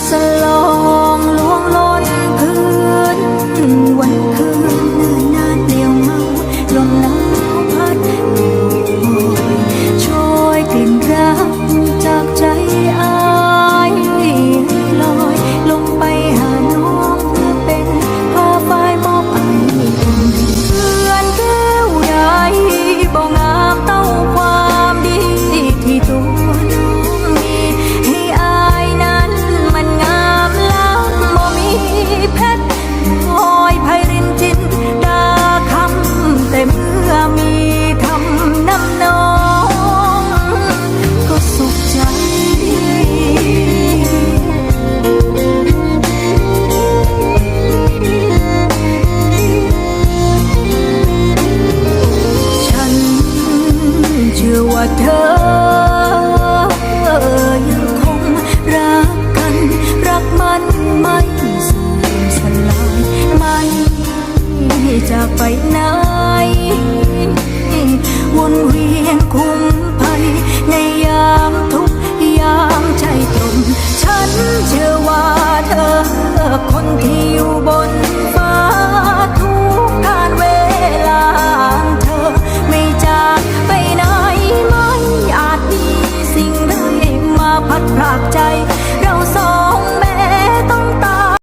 sa Lord. อว่าเธอยังคงรักกัน รักมันไม่สูญสลายไม่จะไปไหนวนเวียนคง